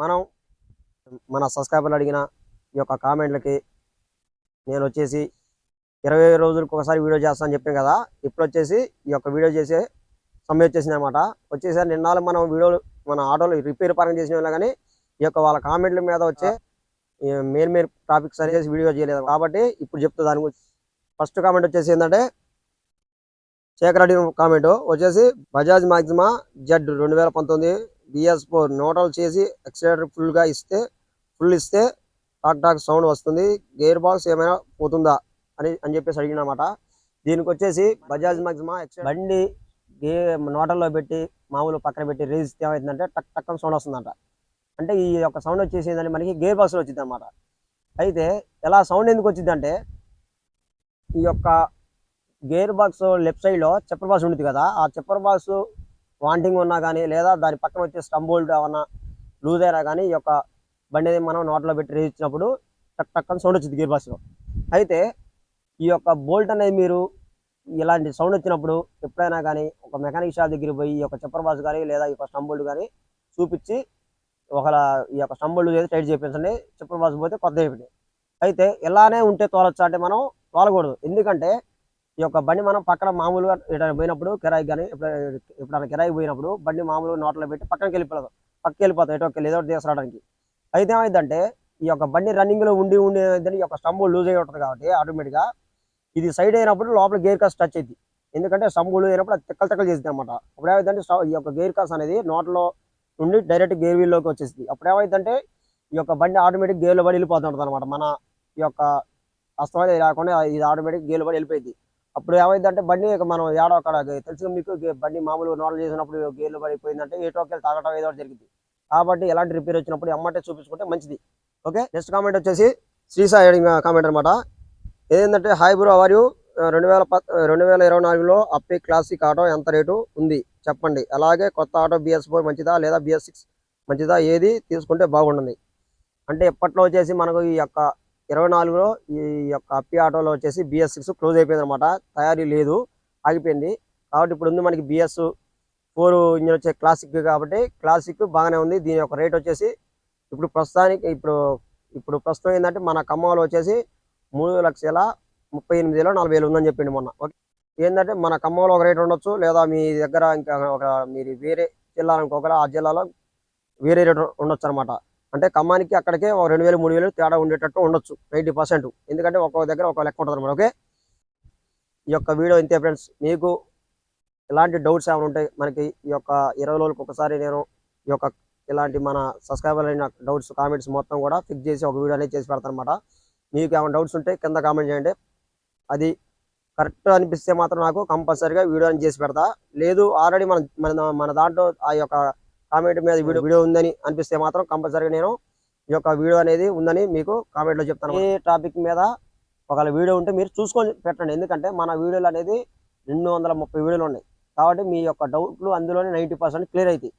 మనం మన సబ్స్క్రైబర్లు అడిగిన ఈ యొక్క కామెంట్లకి నేను వచ్చేసి ఇరవై రోజులకు ఒకసారి వీడియో చేస్తానని చెప్పాను కదా. ఇప్పుడు వచ్చేసి ఈ యొక్క వీడియో చేసే సమయం వచ్చేసింది అనమాట వచ్చేసరి నిన్నాళ్ళు మనం వీడియోలు మన ఆటోలు రిపేర్ పరంగా చేసిన వాళ్ళ కానీ ఈ యొక్క వాళ్ళ కామెంట్ల మీద వచ్చే మెయిన్ మెయిన్ టాపిక్స్ అనేసి వీడియో చేయలేదు. కాబట్టి ఇప్పుడు చెప్తా దాని గురించి. ఫస్ట్ కామెంట్ వచ్చేసి ఏంటంటే శేఖర్ అడిగిన కామెంట్ వచ్చేసి బజాజ్ మాక్సిమా జెడ్ రెండు వేల పంతొమ్మిది బిఎస్ ఫోర్ నోటల్ చేసి ఎక్సిలేటర్ ఫుల్గా ఇస్తే ఫుల్ ఇస్తే టాక్ టాక్ సౌండ్ వస్తుంది. గేర్ బాక్స్ ఏమైనా పోతుందా అని అని చెప్పేసి అడిగినమాట. దీనికి వచ్చేసి బజాజ్ మాక్సిమా బండి గే నోటల్లో పెట్టి మామూలు పక్కన పెట్టి రేస్ ఏమవుతుందంటే టక్ టక్ సౌండ్ వస్తుందంట. అంటే ఈ యొక్క సౌండ్ వచ్చేసి ఏంటంటే మనకి గేర్ బాక్స్లో వచ్చింది అనమాట అయితే ఎలా సౌండ్ ఎందుకు వచ్చిందంటే ఈ యొక్క గేర్ బాక్స్ లెఫ్ట్ సైడ్లో చెప్పర్ బాక్స్ ఉంటుంది కదా ఆ చెప్పర్ బాక్స్ వాంటింగ్ ఉన్నా కానీ లేదా దాని పక్కన వచ్చే స్టంబోల్డ్ ఏమన్నా లూజ్ అయినా కానీ ఈ యొక్క బండి అనేది మనం నోట్లో పెట్టి రేజ్ ఇచ్చినప్పుడు టక్ టక్ అని సౌండ్ వచ్చింది గేర్ బాక్స్లో. అయితే ఈ యొక్క బోల్ట్ అనేది మీరు ఇలాంటి సౌండ్ వచ్చినప్పుడు ఎప్పుడైనా కానీ ఒక మెకానిక్ షాప్ దగ్గరికి పోయి ఈ యొక్క చెప్పర్ బాక్స్ కానీ లేదా ఈ యొక్క స్టంబోల్డ్ కానీ చూపించి ఒకలా ఈ యొక్క స్టంబోల్డ్ బోల్ట్ చేసి టైట్ చేయించండి చెప్పర్ బాక్స్ పోతే కొత్త చేయండి అయితే ఇలానే ఉంటే తోలొచ్చా అంటే మనం తోలకూడదు. ఎందుకంటే ఈ యొక్క బండి మనం పక్కన మామూలుగా ఎటైనా పోయినప్పుడు కిరాయి కానీ ఎప్పుడైనా కిరాయి పోయినప్పుడు బండి మామూలుగా నోట్లో పెట్టి పక్కనకి వెళ్ళిపోదు పక్కకి వెళ్ళిపోతాం ఎటో ఏదో తీసుకురావడానికి. అయితే ఏమైందంటే ఈ యొక్క బండి రన్నింగ్లో ఉండి ఉండి ఏమైందంటే ఈ యొక్క స్టంబు లూజ్ అయి ఉంటుంది కాబట్టి ఆటోమేటిక్గా ఇది సైడ్ అయినప్పుడు లోపల గేర్ కాస్ టచ్ అయింది ఎందుకంటే స్టంబు లూజ్ అయినప్పుడు అది తిక్కలు తిక్కలు చేసింది అనమాట అప్పుడు ఏమైందంటే ఈ యొక్క గేర్ కాస్ అనేది నోట్లో నుండి డైరెక్ట్ గేర్ వీల్లోకి వచ్చేసింది అప్పుడు ఏమైందంటే ఈ యొక్క బండి ఆటోమేటిక్ గేర్లో పడి వెళ్ళిపోతుంటుంది అనమాట మన ఈ యొక్క అస్తమైన రాకుండా ఇది ఆటోమేటిక్ గేర్లో పడి వెళ్ళిపోయింది అప్పుడు ఏమైందంటే బండి మనం ఏడో అక్కడ తెలుసు మీకు బండి మామూలుగా నోడల్ చేసినప్పుడు గేర్లు పడిపోయిందంటే ఏటోకి తాగటం ఏదో జరిగింది. కాబట్టి ఎలాంటి రిపేర్ వచ్చినప్పుడు అమ్మటే చూపించుకుంటే మంచిది. ఓకే నెక్స్ట్ కామెంట్ వచ్చేసి శ్రీసాయి కామెంట్ అనమాట ఏంటంటే హాయ్ బ్రో వారు రెండు వేల ప రెండు వేల ఇరవై నాలుగులో అప్పి క్లాసిక్ ఆటో ఎంత రేటు ఉంది? చెప్పండి. అలాగే కొత్త ఆటో బిఎస్ ఫోర్ మంచిదా లేదా బిఎస్ సిక్స్ మంచిదా? ఏది? తీసుకుంటే బాగుంటుంది. అంటే ఎప్పట్లో వచ్చేసి మనకు ఈ యొక్క ఇరవై నాలుగులో ఈ యొక్క అప్పి ఆటోలో వచ్చేసి బిఎస్ సిక్స్ క్లోజ్ అయిపోయింది అనమాట తయారీ లేదు ఆగిపోయింది. కాబట్టి ఇప్పుడు ఉంది మనకి బిఎస్ ఫోర్ ఇంజిన్ వచ్చే క్లాసిక్ కాబట్టి క్లాసిక్ బాగానే ఉంది. దీని యొక్క రేట్ వచ్చేసి ఇప్పుడు ప్రస్తుతానికి ఇప్పుడు ఇప్పుడు ప్రస్తుతం ఏంటంటే మన ఖమ్మంలో వచ్చేసి మూడు లక్షల ముప్పై ఎనిమిది వేలు నలభై వేలు ఉందని చెప్పిండు మొన్న. ఓకే. ఏంటంటే మన ఖమ్మంలో ఒక రేట్ ఉండొచ్చు లేదా మీ దగ్గర ఇంకా ఒక మీరు వేరే జిల్లా అనుకోగల ఆ జిల్లాలో వేరే రేట్ ఉండొచ్చు అనమాట అంటే ఖమ్మానికి అక్కడికే ఒక రెండు వేలు మూడు వేలు తేడా ఉండేటట్టు ఉండొచ్చు నైంటీ పర్సెంట్. ఎందుకంటే ఒక్కొక్క దగ్గర ఒక లెక్క ఉంటుంది అనమాట ఓకే? ఈ యొక్క వీడియో ఇంతే ఫ్రెండ్స్. మీకు ఇలాంటి డౌట్స్ ఏమైనా ఉంటాయి మనకి ఈ యొక్క ఇరవై రోజులకు ఒకసారి నేను ఈ యొక్క ఇలాంటి మన సబ్స్క్రైబర్ అయిన డౌట్స్ కామెంట్స్ మొత్తం కూడా ఫిక్స్ చేసి ఒక వీడియో అనేది చేసి పెడతాను అనమాట మీకు ఏమైనా డౌట్స్ ఉంటే కింద కామెంట్ చేయండి. అది కరెక్ట్ అనిపిస్తే మాత్రం నాకు కంపల్సరీగా వీడియో అని చేసి పెడతా. లేదు ఆల్రెడీ మన మన మన దాంట్లో ఆ యొక్క కామెంట్ మీద వీడియో వీడియో ఉందని అనిపిస్తే మాత్రం కంపల్సరీగా నేను ఈ యొక్క వీడియో అనేది ఉందని మీకు కామెంట్లో చెప్తాను. ఏ టాపిక్ మీద ఒకవేళ వీడియో ఉంటే మీరు చూసుకొని పెట్టండి. ఎందుకంటే మన వీడియోలు అనేది రెండు వందల ముప్పై వీడియోలు ఉన్నాయి. కాబట్టి మీ యొక్క డౌట్లు అందులోనే నైంటీ పర్సెంట్ క్లియర్ అవుతాయి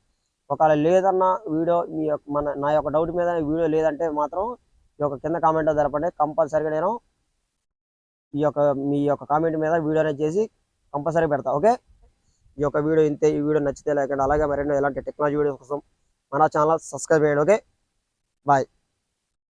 ఒకవేళ లేదన్న వీడియో మీ యొక్క మన నా యొక్క డౌట్ మీద వీడియో లేదంటే మాత్రం ఈ యొక్క కింద కామెంట్లో జరపండి కంపల్సరీగా నేను ఈ యొక్క మీ యొక్క కామెంట్ మీద వీడియో అనేది చేసి కంపల్సరీ పెడతా. ఓకే? ఈ యొక్క వీడియో ఇంతే ఈ వీడియో నచ్చితే లేకుండా అలాగే మరెన్నో ఎలాంటి టెక్నాలజీ వీడియోస్ కోసం మన ఛానల్ సబ్స్క్రైబ్ చేయండి ఓకే? బాయ్.